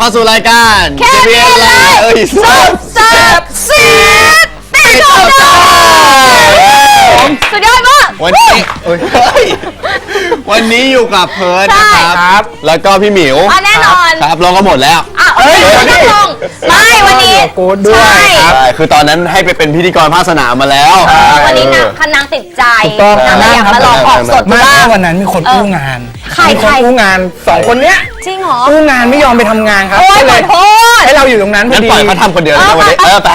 เข้าสู่รายการ KPN ไลฟ์เอ้ยซับแซ่บซีดติดเข้าใจสุดยอดมากวันนี้เอ้ยเฮ้ยวันนี้อยู่กับเพิร์ดนะครับ แล้วก็พี่หมิวอะแน่นอนครับเราก็หมดแล้วอะโอเคไม่ต้องลง ไม่วันนี้กูดด้วยใช่ใช่คือตอนนั้นให้ไปเป็นพิธีกรภาคสนามมาแล้ว วันนี้นางคันนางติดใจถูกต้อง นางเลยอยากมาลองออกสดมากบ้างวันนั้นมีคนอู้งานใครมีคนใครอู้งานสองคนเนี้ยจริงเหรอ อู้งานไม่ยอมไปทำงานครับโอ้ยก็ขเลอยโทษ ให้เราอยู่ตรงนั้นพองั้นดีปล่อยเขาทำคนเดียวเลยนะวันนี้ เออไป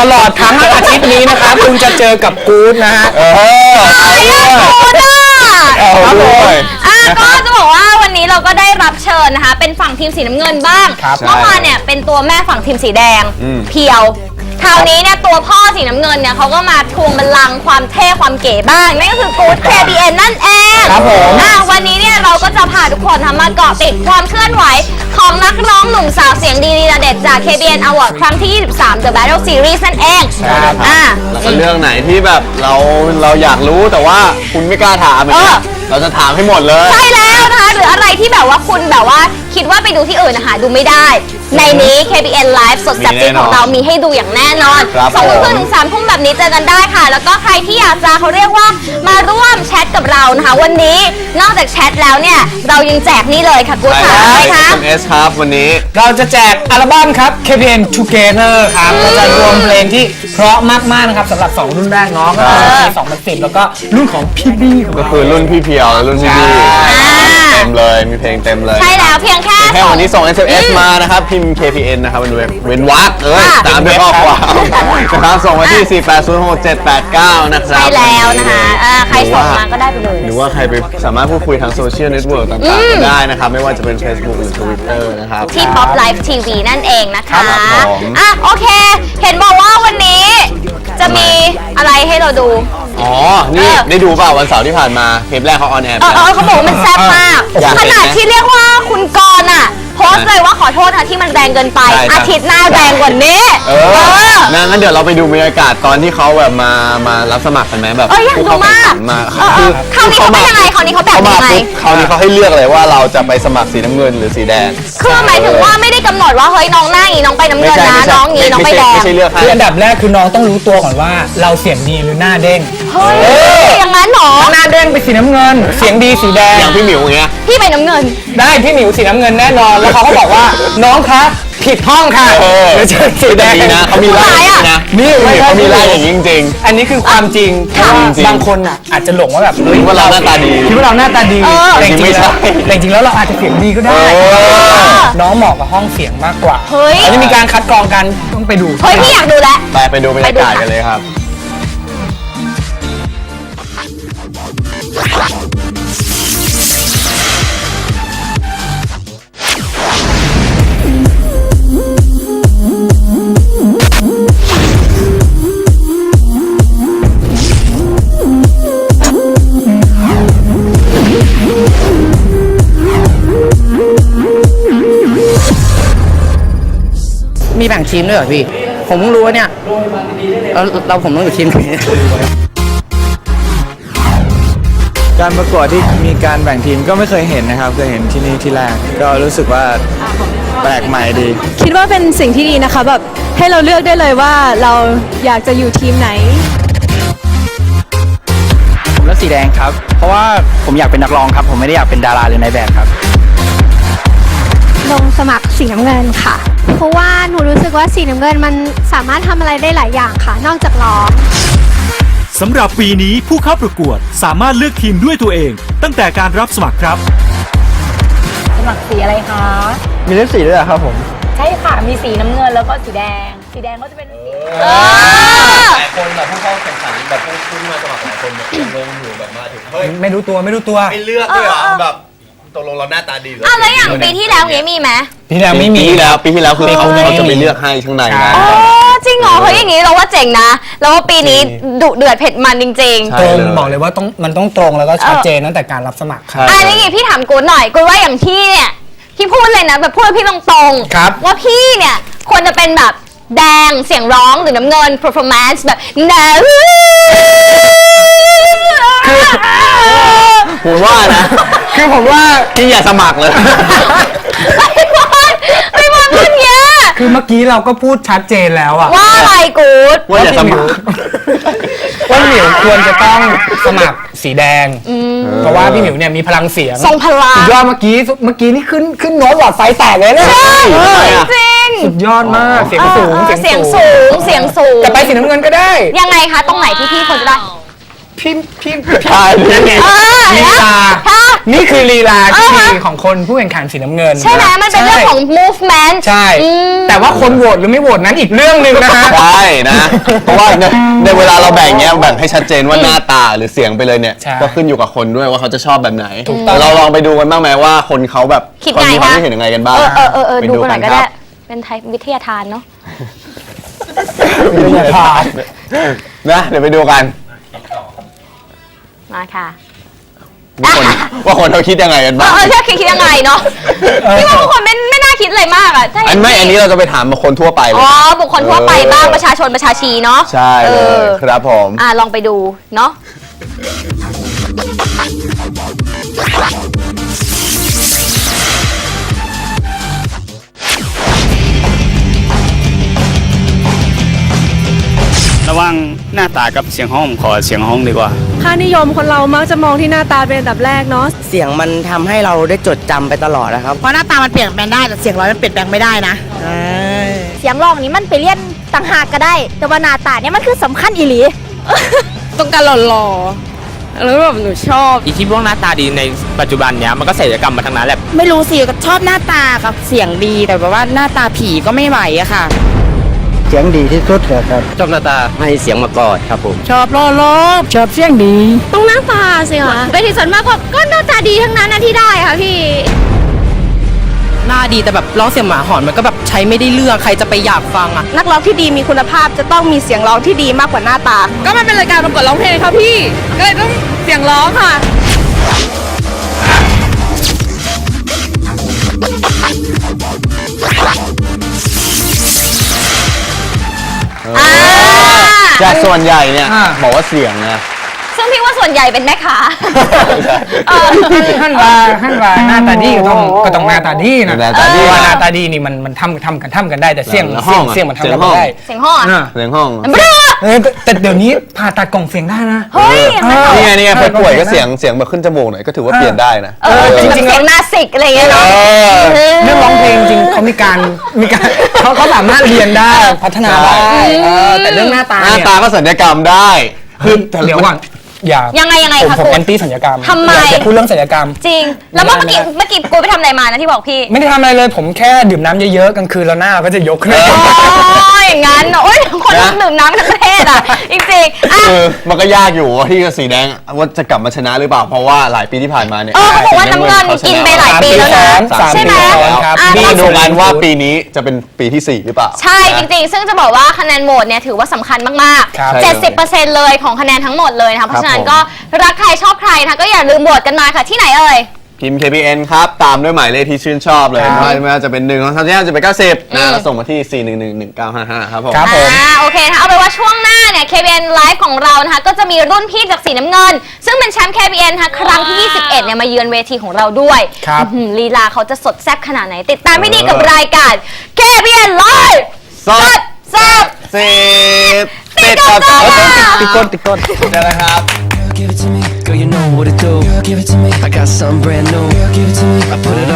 ตลอดทั้งอาทิตย์นี้นะครับคุณจะเจอกับกู๊ดนะฮะ เออไอ้ยาโคต รอะเอาด้วย อะก็จะบอกว่าวันนี้เราก็ได้รับเชิญนะคะ เป็นฝั่งทีมสีน้ำเงินบ้างครับเมื่อวานเนี่ยเป็นตัวแม่ฝั่งทีมสีแดง อืม เพียว คราวนี้เนี่ยตัวพ่อสีน้ำเงินเนี่ยเขาก็มาทวงบัลลังก์ความเท่ความเก๋บ้างนั่นก็คือกู๊ด KBN นั่นเองครับผมอะวันนี้เนี่ยเราก็จะพาทุกคนทำมาเกาะติดความเคลื่อนไหว ของนักร้องหนุ่มสาวเสียงดีดีเด็ดจาก KBN Award ครั้งที่ 23 The Battle Series นั่นเองครับ อะ แล้วก็เรื่องไหนที่แบบเราเราอยากรู้แต่ว่าคุณไม่กล้าถามอย่างเงี้ยเออ เราจะถามให้หมดเลย ใช่แล้วนะคะหรืออะไรที่แบบว่าคุณแบบว่าคิดว่าไปดูที่อื่นนะคะดูไม่ได้ ในนี้ KBN Live สดแซ่บมีจริแน่งนอนของเรามีให้ดูอย่างแน่นอนครับสองทุ่มผมครึ่งถึงสามทุ่มแบบนี้เจอกันได้ค่ะ แล้วก็ใครที่อยากจะเขาเรียกว่ามาร่วมแชทกับเรานะคะ วันนี้นอกจากแชทแล้วเนี่ย เรายังแจกนี่เลยค่ะกู๊ดค่ะใช่อะไรคะ SMS ครับวันนี้ เราจะแจกอัลบั้มครับ KPN Together ครับเราจะรวมเพลงที่เพราะมากๆนะครับสำหรับ 2 รุ่นแรกเนาะก็คือปี2010 แล้วก็รุ่นของพี่บี้ของก็เรา คือรุ่นพี่เพียวและรุ่นพี่บี้ อ่าเต็ มเลยมีเพลงเต็มเลย ใช่แล้วเพียงแค่แค่วันนี้ส่ง SMS อืมานะครับ พิมพ์ KPN นะครับเป็นเว็บเว้นวรรคเอ้ยค่ะตามด้วยข้อความนะครับส่งมาที่ 4806789 นะครับใช่แล้วนะคะอ่าใครส่งมาก็ได้ไปเลยหรือว่าใครไปสามารถพูดคุยทางโซเชียลเน็ตเวิร์กต่างๆก็ได้นะครับ ไม่ว่าจะเป็น Facebook หรือ Twitter นะครับที่ Pop Life TV นั่นเองนะคะครับผมอะโอเค เห็นบอกว่าวันนี้จะมีอะไรให้เราดู อ๋อ นี่เออ ได้ดูเปล่าวันเสาร์ที่ผ่านมาเทปแรกเขาออนแอร์เออเออเขาบอกว่ามันแซ่บมากอยากขเห็นนาดนะที่เรียกว่าคุณกรณ์อะ โพสต์เลยว่าขอโทษนะที่มันแรงเกินไป ใช่ใช่อาทิตย์หน้าแรงกว่านี้ เออนะงั้นเดี๋ยวเราไปดูบรรยากาศตอนที่เขาแบบมา มารับสมัครกันไหมแบบเอออยากดูมากมาเออเออคราวนี้เขาเป็นยังไงคราวนี้เขาแบ่งเขามายังไง ปุ๊บคราวนี้เขาให้เลือกเลยว่าเราจะไปสมัครสีน้ำเงินหรือสีแดง คือหมายถึงว่าไม่ได้กำหนดว่าเฮ้ยน้องหน้าอย่างนี้น้องไปน้ำไม่เงินใช่นะไม่ใช่น้องงี้น้องไปไม่แดใช่ง ไม่ใช่เลือกให้ คืออันดับแรกคือน้องต้องรู้ตัวก่อนว่าเราเสียงดีหรือหน้าเด้ง เฮ้ยอย่างนั้นเหรอหน้าเด้งเป็นสีน้ำเงิน เสียงดีสีแดง อย่างพี่หมิวอย่างเงี้ย พี่ไปน้ำเงิน ได้พี่หมิวสีน้ำเงินแน่นอน แล้วเขาก็บอกว่าน้องคะผิดห้องค่ะเออ เดี๋ยวเจอสีแดง ดีนะเขามีไล่อย่างนี้นะนี่พี่หมิวเขามีไล่อย่างนี้จริง อันนี้คือความจริงเพราะว่าจริงบางคนอะอาจจะหลงว่าแบบเฮ้ยคิดว่าเราหน้าตาดี คิดว่าเราหน้าตาดีเออ แต่จริงๆไม่ใช่แล้วแต่จริงๆแล้วเราอาจจะเสียงดีก็ได้ เออ น้องเหมาะกับห้องเสียงมากกว่าเฮ้ย อันนี้มีการคัดกรองกันต้องไปดู เฮ้ยพี่อยากดูแล้วๆไปไปดูบรรยากาศกันเลยครับ มีแบ่งทีมด้วยเหรอพี่ ผมเพิ่งรู้ว่าเนี่ย เราผมต้องอยู่ทีมไหน การประกวดที่มีการแบ่งทีมก็ไม่เคยเห็นนะครับเคยเห็นที่นี่ที่แรกก็รู้สึกว่าแปลกใหม่ดี คิดว่าเป็นสิ่งที่ดีนะคะแบบให้เราเลือกได้เลยว่าเราอยากจะอยู่ทีมไหน ผมเลือกสีแดงครับ เพราะว่าผมอยากเป็นนักร้องครับ ผมไม่ได้อยากเป็นดาราหรือนายแบบครับ ลงสมัครสีน้ำเงินค่ะ เพราะว่าหนูรู้สึกว่าสีน้ำเงินมันสามารถทำอะไรได้หลายอย่างค่ะ นอกจากร้อง สำหรับปีนี้ผู้เข้าประกวดสามารถเลือกทีมด้วยตัวเอง ตั้งแต่การรับสมัครครับสำหรับอะไรคะ มีเล็บสีด้วยเหรอครับผม ใช่ค่ะ มีสีน้ำเงินแล้วก็สีแดง สีแดงก็จะเป็นสีเออหลายคนแบบผู้เข้าแข่งขันแบบผู้ผู้ที่มาสมัครหลายคนแบบงงอยู่แบบมาถึงเฮ้ยไม่รู้ตัวไม่รู้ตัว ไม่เลือกด้วยเหรอแบบ ตกลงเราหน้าตาดีหรืออะแล้วอย่างปีที่แล้วเนี้ยมีไหมพี่แล้วไม่มีปีที่แล้วปีที่แล้วคือเขาเฮ้ยเขาจะไปเลือกให้ข้างในนะ อ๋อจริงเหรอเฮ้ยอย่างงี้เราว่าเจ๋งนะแล้วว่าปีนี้ดุเดือดเผ็ดมันจริงใช่ ตรงเลยบอกเลยว่าต้องมันต้องตรงแล้วก็ชัดเจนตั้งแต่การรับสมัครใช่ๆอะนี่ไงพี่ถามกูหน่อยกูว่าอย่างพี่เนี่ยพี่พูดเลยนะแบบพูดกับพี่ตรงๆครับ ว่าพี่เนี่ยควรจะเป็นแบบแดงเสียงร้องหรือน้ำเงิน performance แบบแนว ผมว่านะ คือผมว่า พี่อย่าสมัครเลยไม่บอลไม่บอลพูดเงี้ยคือเมื่อกี้เราก็พูดชัดเจนแล้วอะว่าอะไรกูดว่าอย่าสมัคร ว่าพี่หมิวควรจะต้องสมัครสีแดง เพราะว่าพี่หมิวเนี่ยมีพลังเสียงทรงพลังสุดยอดเมื่อกี้เมื่อกี้นี่ขึ้นขึ้นโน้ตหลอดไฟแตกเลยเนี่ยทำไมอะจริงสุดยอดมากเสียงสูงเออเสียงสูงเสียงสูงจะไปสีน้ำเงินก็ได้ ยังไงคะ ตรงไหนที่พี่ควรจะได้ พี่พี่ใช่นี่ไงเออลีลาฮะนี่คือลีลาที่เออฮะดีของคนผู้แข่งขันสีน้ำเงินใช่ไหมมันเป็นเรื่องของ movement ใช่ อืม แต่ว่าคนโหวตหรือไม่โหวตนั้นอีกเรื่องหนึ่งนะฮะใช่นะ เพราะว่าในในเวลาเราแบ่งเนี้ยแบ่งให้ชัดเจนว่าหน้าตาหรือเสียงไปเลยเนี่ย ใช่ ก็ขึ้นอยู่กับคนด้วยว่าเขาจะชอบแบบไหนถูกต้องเราลองไปดูกันบ้างไหมว่าคนเขาแบบคิดคนไงมีความคะ คิดเห็นยังไงกันบ้างเออเออเออเออไปดูกันหน่อยก็คได้รับเป็นไทยวิทยาทานเนาะวิทยาทานนะเดี๋ยวไปดูกัน มาค่ะว่าคนว่าคนเขาคิดยังไงกันเอบ้าง อเออเลือกคิดยังไงเนาะพี่ว่าบางคนไม่ไม่น่าคิดอะไรมากอะถ้าอันไม่ อันนี้เราจะไปถามคนทั่วไปเลอ๋ย อบุคคลทั่วไปบ้างเออ ประชาชนประชาชีเนาะใช่เลอยอครับผม อะลองไปดูเนาะ ระหว่างหน้าตากับเสียงห้องผมขอเสียงห้องดีกว่า ค่านิยมคนเรามักจะมองที่หน้าตาเป็นอันดับแรกเนาะ เสียงมันทำให้เราได้จดจำไปตลอดนะครับ เพราะหน้าตามันเปลี่ยนแปลงได้แต่เสียงร้อยมันเปลี่ยนแปลงไม่ได้นะเสียงร้องนี้มันไปเรียนต่างหากก็ได้ แต่ว่าหน้าตาเนี่ยมันคือสำคัญอีหลี ต้องการหล่อๆแล้วแบบหนูชอบอีที่พวกหน้าตาดีในปัจจุบันเนี้ยมันก็ศัลยกรรมมาทั้งนั้นแหละ ไม่รู้สิชอบหน้าตากับเสียงดีแต่แบบว่าหน้าตาผีก็ไม่ไหวอะค่ะเสียงดีที่สุดเลยครับชอบหน้าตาให้เสียงมากอดครับผมชอบล้อลบชอบเสียงดีต้องหน้าตาสิคะไปที่ส่วนมากก็ก็หน้าตาดีทั้งนั้นนะที่ได้ค่ะพี่หน้าดีแต่แบบร้องเสียงหมาหอนมันก็แบบใช้ไม่ได้เรื่องใครจะไปอยากฟังอะนักร้องที่ดีมีคุณภาพจะต้องมีเสียงร้องที่ดีมากกว่าหน้าตา ก็มันเป็นรายการประกวดร้องเพลงค่ะพี่ก็เลยต้องเสียงร้องค่ะ จากส่วนใหญ่เนี่ยอ่าบอกว่าเสียงนะซึ่ง พี่ว่าส่วนใหญ่เป็นแม่ค้าเออท่านว่าท่านว่าหน้าตาดีก็ต้องก็ต้องหน้าตาดีนะหน้าตาดี เพระว่าหน้าตาดีนี่มันมันทำทำกันทำกันได้แต่เสียงแล้วห้เสียองงอะเสียงมันทำเสีกัยนงห้ไม่องได้เสียงห้อนอะเสียงห้องเบ้อเออแต่แต่เดี๋ยวนี้ผ่าตัดกล่องเสียงได้นะ เฮ้ยเออนี่ไงนี่ไงคนป่วยก็เสียงเสียงแบบขึ้นจมูกหน่อยก็ถือว่าเปลี่ยนได้นะ เออจริงๆเสียงนาสิกอะไรอย่างเงี้ยเนาะเออ เรื่องร้องเพลงจริงเขามีการมีการเขาเขาสามารถเรียนได้พัฒนาได้เออแต่เรื่องหน้าตาหน้าเนี่ยตาก็สัญญกรรมได้ คือเดี๋ยวก่อน อย่ายังไงยังไงผมคะผมคุณแอนตี้สัญญกรรมทำไมอย่าพูดเรื่องสัญญกรรม จริง แล้วเมื่อไม่กี้ได้เมื่อกี้กูไปทำอะไรมานะที่บอกพี่ไม่ได้ทำอะไรเลย ผมแค่ดื่มน้ำเยอะๆกลางคืนแล้วหน้าก็จะยกขึ้น อ๋ออย่างนั้นเหรอโอ้ยคนต้องดื่มน้ำทั้งประเทศอะจริงๆอะ คือมันก็ยากอยู่ว่าที่สีแดงว่าจะกลับมาชนะหรือเปล่าเพราะว่าหลายปีที่ผ่านมาเนี่ยเออเขาบอกว่าน้ำเงินกินไปหลายปีแล้วนะ สามใช่ปีไหมซ้อน ครับอะนี่มาดูกันว่าปีนี้จะเป็นปีที่ 4 หรือเปล่า ใช่จริงๆ ซึ่งจะบอกว่าคะแนนโหวตเนี่ยถือว่าสำคัญมากครับ ๆ 70%เลยของคะแนนทั้งหมดเลยนะคะเพราะฉะนั้นผมก็รักใครชอบใครนะคะก็อย่าลืมโหวตกันหน่อยค่ะที่ไหนเอ่ย พิมพ์ KPN ครับ ตามด้วยหมายเลขที่ชื่นชอบเลยครับไม่ว่าจะเป็น1นึ่งของสามที่ห้าจะเป็นเก้าสิบอืนะมแล้วส่งมาที่4 1 1 1 9 5 5 ครับผมครับ ผม อ่าโอเคนะคะเอาไปนว่าช่วงหน้าเนี่ย KBN Live ของเรานะคะ ก็จะมีรุ่นพี่จากสีน้ำเงิน ซึ่งเป็นแชมป์ KBN นะคะครั้งที่ 21 เนี่ย มาเยือนเวทีของเราด้วยครับ อื้อหือลีลาเขาจะสดแซ่บขนาดไหน ติดตามให้ดีกับรายการ KBN Live สด แซ่บ สิบติดกับตัวติดก้นติดก้นได้แล้วครับ Give it to me, girl, you know what to do. Girl, give it to me. I got something brand new. Girl, give it to me. I put it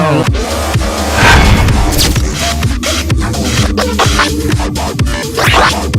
all.